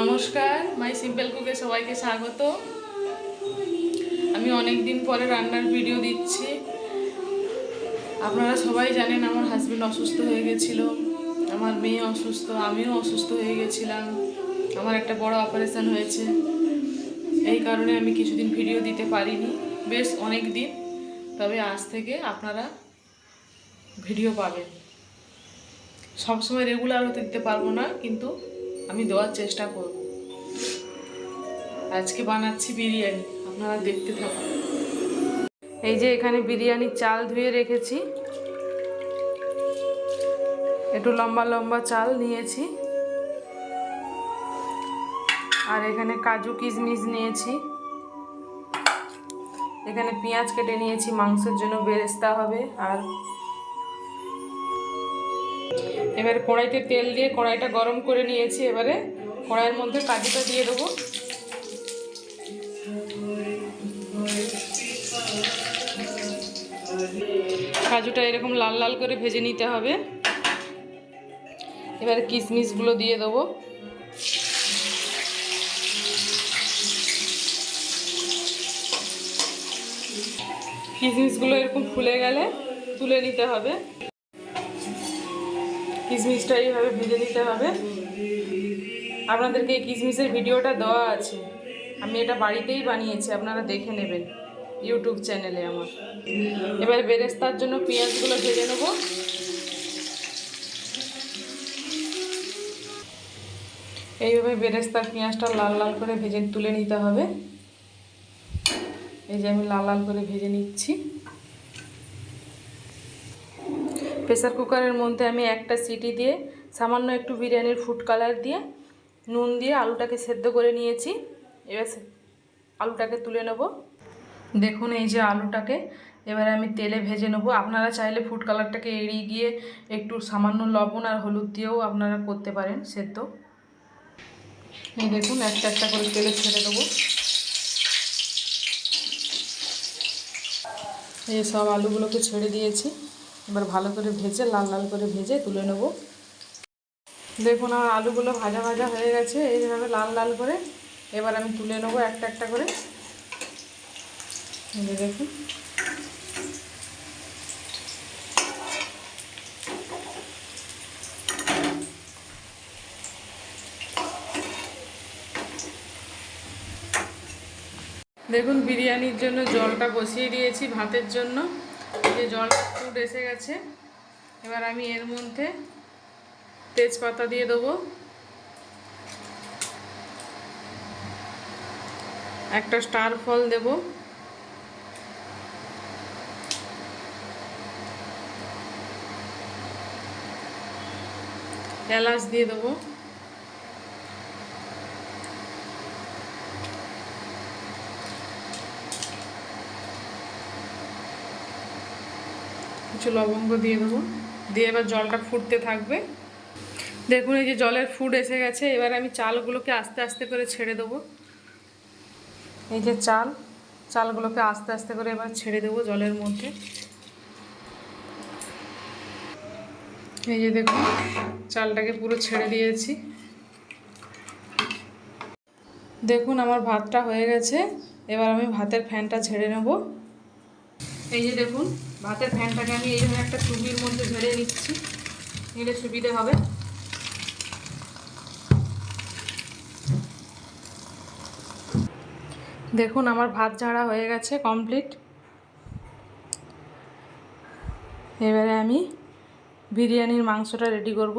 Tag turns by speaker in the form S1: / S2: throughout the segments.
S1: নমস্কার, মাই সিম্পল কুকে সবাইকে স্বাগত। আমি অনেক দিন পরে রান্নার ভিডিও দিচ্ছি। আপনারা সবাই জানেন আমার হাজবেন্ড অসুস্থ হয়ে গেছিল, আমার মেয়ে অসুস্থ, আমিও অসুস্থ হয়ে গেছিলাম। আমার একটা বড় অপারেশন হয়েছে। এই কারণে আমি কিছুদিন ভিডিও দিতে পারিনি। বেশ অনেক দিন তবে আজ থেকে আপনারা ভিডিও পাবেন। সবসময় রেগুলার হতে দিতে পারব না, কিন্তু আমি দেওয়ার চেষ্টা করব। আজকে বানাচ্ছি বিরিয়ানি, আপনারা দেখতে থাকুন। এই যে এখানে বিরিয়ানির চাল ধুয়ে রেখেছি। একটু লম্বা লম্বা চাল নিয়েছি। আর এখানে কাজু কিশমিশ নিয়েছি। এখানে পেঁয়াজ কেটে নিয়েছি, মাংসের জন্য বেরেস্তা হবে। আর এবারে কড়াইতে তেল দিয়ে কড়াইটা গরম করে নিয়েছি, এবারে কড়াইয়ের মধ্যে কাজুটা দিয়ে দেবো। কাজুটা এরকম লাল লাল করে ভেজে নিতে হবে। এবারে কিশমিশগুলো দিয়ে দেবো। কিশমিশগুলো এরকম ফুলে গেলে তুলে নিতে হবে। কিশমিশটা এইভাবে ভেজে নিতে হবে। আপনাদেরকে এই কিশমিশের ভিডিওটা দেওয়া আছে। আমি এটা বাড়িতেই বানিয়েছি, আপনারা দেখে নেবেন ইউটিউব চ্যানেলে আমার। এবার বেরেস্তার জন্য পেঁয়াজগুলো ভেজে নেব। এইভাবে বেরেস্তার পেঁয়াজটা লাল লাল করে ভেজে তুলে নিতে হবে। এই যে আমি লাল লাল করে ভেজে নিচ্ছি। প্রেসার কুকারের মধ্যে আমি একটা সিটি দিয়ে সামান্য একটু বিরিয়ানির ফুড কালার দিয়ে নুন দিয়ে আলুটাকে সেদ্ধ করে নিয়েছি। এবার আলুটাকে তুলে নেব। দেখুন এই যে আলুটাকে এবারে আমি তেলে ভেজে নেব। আপনারা চাইলে ফুড কালারটাকে এড়িয়ে গিয়ে একটু সামান্য লবণ আর হলুদ দিয়েও আপনারা করতে পারেন সেদ্ধ। এই দেখুন, একটা একটা করে তেলে ছেড়ে দেবো। এই সব আলুগুলোকে ছেড়ে দিয়েছি। এবার ভালো করে ভেজে, লাল লাল করে ভেজে তুলে নেব। দেখুন আমার আলুগুলো ভাজা ভাজা হয়ে গেছে এইভাবে লাল লাল করে এবার আমি তুলে নেব একটা একটা করে। দেখুন। দেখুন বিরিয়ানির জন্য জলটা বসিয়ে দিয়েছি ভাতের জন্য। যে জলটা ফুট এসে গেছে, এবার আমি এর মধ্যে তেজপাতা দিয়ে দেবো। একটা স্টার ফল দেব। এলাচ দিয়ে দেবো। কিছু লবঙ্গ দিয়ে দেবো। দিয়ে এবার জলটা ফুটতে থাকবে। দেখুন, এই যে জলের ফুট এসে গেছে। এবার আমি চালগুলোকে আস্তে আস্তে করে ছেড়ে দেবো। এই যে চাল, চালগুলোকে আস্তে আস্তে করে এবার ছেড়ে দেবো জলের মধ্যে। এই যে দেখুন, চালটাকে পুরো ছেড়ে দিয়েছি। দেখুন, আমার ভাতটা হয়ে গেছে। এবার আমি ভাতের ফ্যানটা ঝেড়ে নেব। এই যে দেখুন ভাতের ফ্যানটাকে আমি এইভাবে একটা টুবির মধ্যে ঝেড়ে নিচ্ছি, নিলে সুবিধে হবে। দেখুন, আমার ভাত ঝাড়া হয়ে গেছে কমপ্লিট এবারে আমি বিরিয়ানির মাংসটা রেডি করব।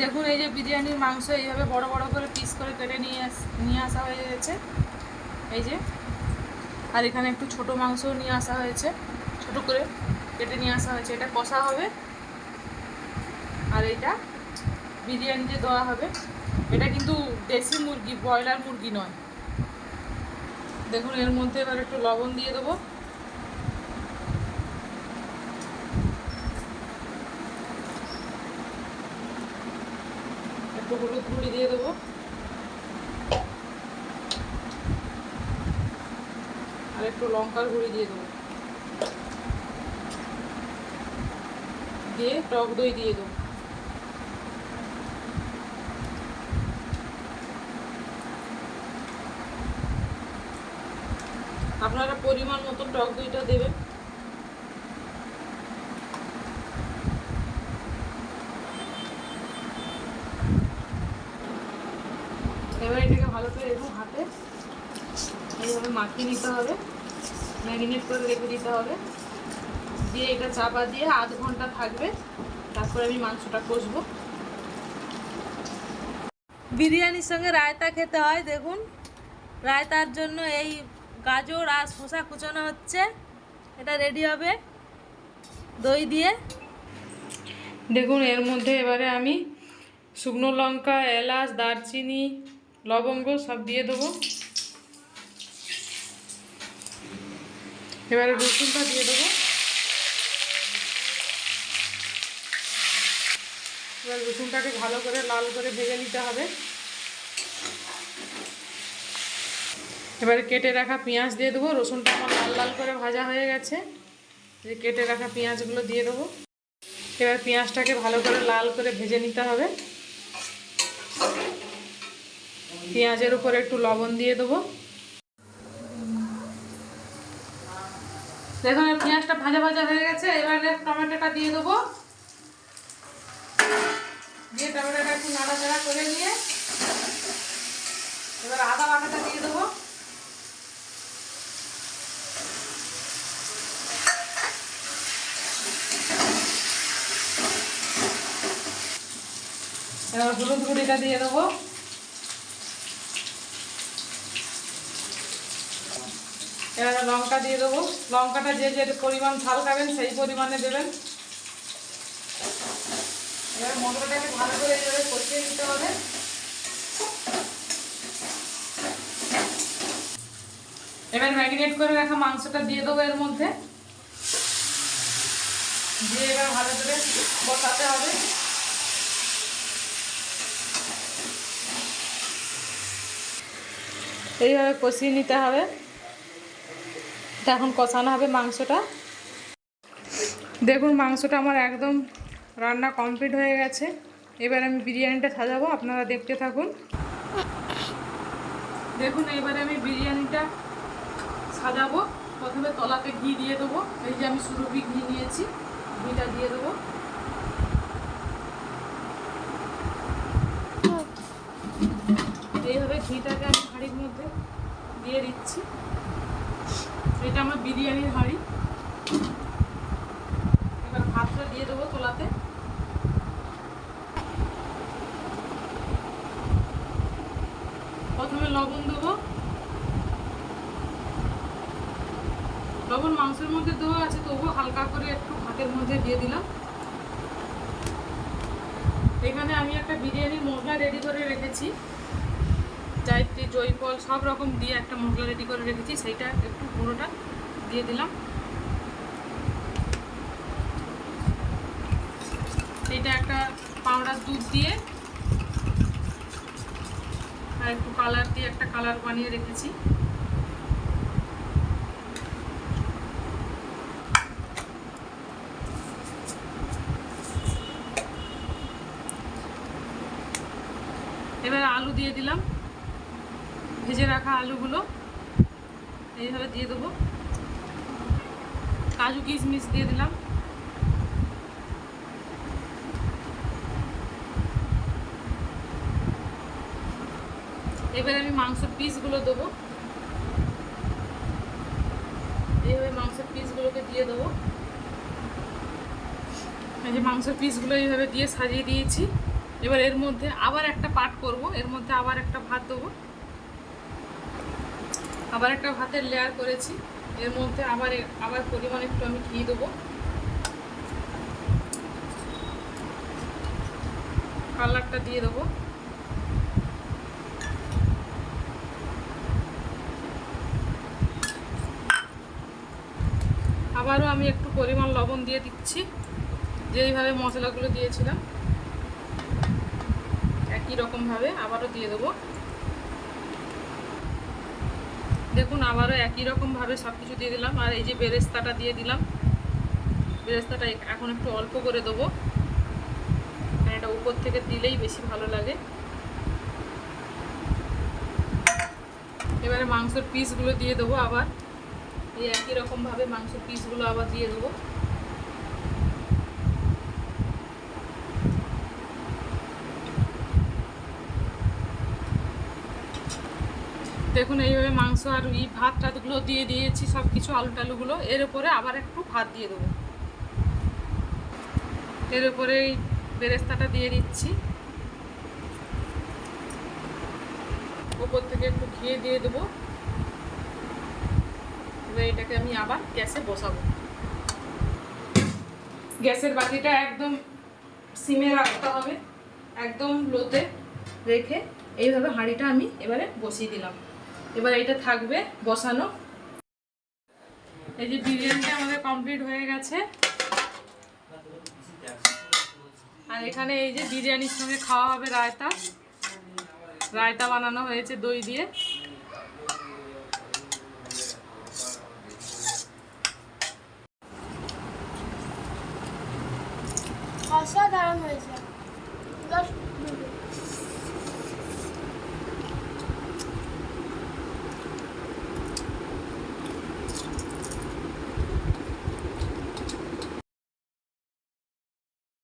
S1: দেখুন, এই যে বিরিয়ানির মাংস এইভাবে বড় বড় করে পিস করে কেটে নিয়ে নিয়ে আসা হয়ে গেছে। এই যে আর এখানে একটু ছোট মাংসও নিয়ে আসা হয়েছে। ছোট করে কেটে নিয়ে আসা হয়েছে। এটা কষা হবে। আর এটা বিরিয়ানিতে দেওয়া হবে। এটা কিন্তু দেশি মুরগি, ব্রয়লার মুরগি নয়। দেখুন, এর মধ্যে এবার একটু লবণ দিয়ে দেবো। একটু হলুদ গুঁড়ি দিয়ে দেবো। আর একটু লঙ্কার গুঁড়ি দিয়ে দেবো। দিয়ে টক দই দিয়ে দেবো। আপনারা পরিমাণ মতো টক দইটা দেবেন। এবার এটাকে ভালো করে এরকম হাতে এইভাবে মাখিয়ে নিতে হবে। ম্যারিনেট করে রেখে দিতে হবে। দিয়ে এটা চাপা দিয়ে আধ ঘণ্টা থাকবে। তারপরে আমি মাংসটা কষবো। বিরিয়ানির সঙ্গে রায়তা খেতে হয়, দেখুন। রায়তার জন্য এই গাজর আর শসা কুচানো হচ্ছে। এটা রেডি হবে দই দিয়ে। দেখুন, এর মধ্যে এবারে আমি শুকনো লঙ্কা, এলাচ, দারচিনি, লবঙ্গ সব দিয়ে দেবো। এবারে রসুনটা দিয়ে দেবো। এবার রসুনটাকে ভালো করে লাল করে ভেজে নিতে হবে। এবারে কেটে রাখা পেঁয়াজ দিয়ে দেবো। রসুনটা আমার লাল লাল করে ভাজা হয়ে গেছে। যে কেটে রাখা পেঁয়াজগুলো দিয়ে দেবো। এবার পেঁয়াজটাকে ভালো করে লাল করে ভেজে নিতে হবে। পেঁয়াজের উপরে একটু লবণ দিয়ে দেবো। দেখুন পেঁয়াজটা ভাজা ভাজা হয়ে গেছে, এবারে টমেটোটা দিয়ে দেবো। দিয়ে টমেটোটা একটু নাড়াচাড়া করে নিয়ে, এবার আদা বাটাটা দিয়ে দেবো। এবার হলুদ গুঁড়িটা দিয়ে দেবো। এবার লঙ্কা দিয়ে দেবো। লঙ্কাটা যে যে পরিমাণ ঝাল খাবেন, সেই পরিমাণে দেবেন। এবার মশলাটাকে ভালো করে এইভাবে কষিয়ে নিতে হবে। এবার ম্যারিনেট করে রাখা মাংসটা দিয়ে দেবো এর মধ্যে। দিয়ে এবার ভালো করে বসাতে হবে। এইভাবে কষিয়ে নিতে হবে। এটা এখন কষানো হবে মাংসটা। দেখুন মাংসটা আমার একদম রান্না কমপ্লিট হয়ে গেছে। এবার আমি বিরিয়ানিটা সাজাবো, আপনারা দেখতে থাকুন। দেখুন এবারে আমি বিরিয়ানিটা সাজাবো। প্রথমে তলাতে ঘি দিয়ে দেবো। এই যে আমি সুরভি ঘি নিয়েছি, ঘিটা দিয়ে দেবো। এইভাবে ঘিটাকে আমি হাঁড়ির মধ্যে দিয়ে দিচ্ছি। এটা আমার বিরিয়ানির হাঁড়ি। এবার ভাতটা দিয়ে দেবো তোলাতে। প্রথমে লবণ দেবো। লবণ মাংসের মধ্যে দেওয়া আছে, তবুও হালকা করে একটু ভাতের মধ্যে দিয়ে দিলাম। এখানে আমি একটা বিরিয়ানির মশলা রেডি করে রেখেছি। জায়ত্রী জয়ফল, সব রকম দিয়ে একটা মশলা রেডি করে রেখেছি। সেইটা একটু পুরোটা দিয়ে দিলাম। এটা একটা পাউডার দুধ দিয়ে আর একটু কালার দিয়ে একটা কালার বানিয়ে রেখেছি। এবার আলু দিয়ে দিলাম। ভেজে রাখা আলুগুলো এইভাবে দিয়ে দেবো। কাজু কিশমিশ দিয়ে দিলাম। এবার আমি মাংসের পিসগুলো দেবো। এইভাবে মাংসের পিসগুলোকে দিয়ে দেবো। এই যে মাংসের পিসগুলো এইভাবে দিয়ে সাজিয়ে দিয়েছি। এবার এর মধ্যে আবার একটা পাট করব। এর মধ্যে আবার একটা ভাত দেবো। আবার একটা ভাতের লেয়ার করেছি। এর মধ্যে আবার আবার পরিমাণ একটু আমি ঘি দেবো। কালারটা দিয়ে দেবো। আবারও আমি একটু পরিমাণ লবণ দিয়ে দিচ্ছি। যেইভাবে মশলাগুলো দিয়েছিলাম, একই রকমভাবে আবারও দিয়ে দেবো। দেখুন, আবারও একই রকমভাবে সব কিছু দিয়ে দিলাম। আর এই যে বেরেস্তাটা দিয়ে দিলাম। বেরেস্তাটা এখন একটু অল্প করে দেবো। কারণ এটা উপর থেকে দিলেই বেশি ভালো লাগে। এবারে মাংসের পিসগুলো দিয়ে দেবো আবার। এই একই রকমভাবে মাংসের পিসগুলো আবার দিয়ে দেবো। দেখুন এইভাবে মাংস আর এই ভাত টাতগুলো দিয়ে দিয়েছি সব কিছু আলু টালুগুলো। এর উপরে আবার একটু ভাত দিয়ে দেবো। এর উপরে এই বেরেস্তাটা দিয়ে দিচ্ছি। উপর থেকে একটু ঘিয়ে দিয়ে দেবো। এবার এটাকে আমি আবার গ্যাসে বসাবো। গ্যাসের বাতিটা একদম সিমে রাখতে হবে। একদম লোতে রেখে এইভাবে হাঁড়িটা আমি এবারে বসিয়ে দিলাম। এবার এটা থাকবে বসানো। এই যে বিরিয়ানিটা আমাদের কমপ্লিট হয়ে গেছে। আর এখানে এই যে বিরিয়ানির সঙ্গে খাওয়া হবে রায়তা। রায়তা বানানো হয়েছে দই দিয়ে।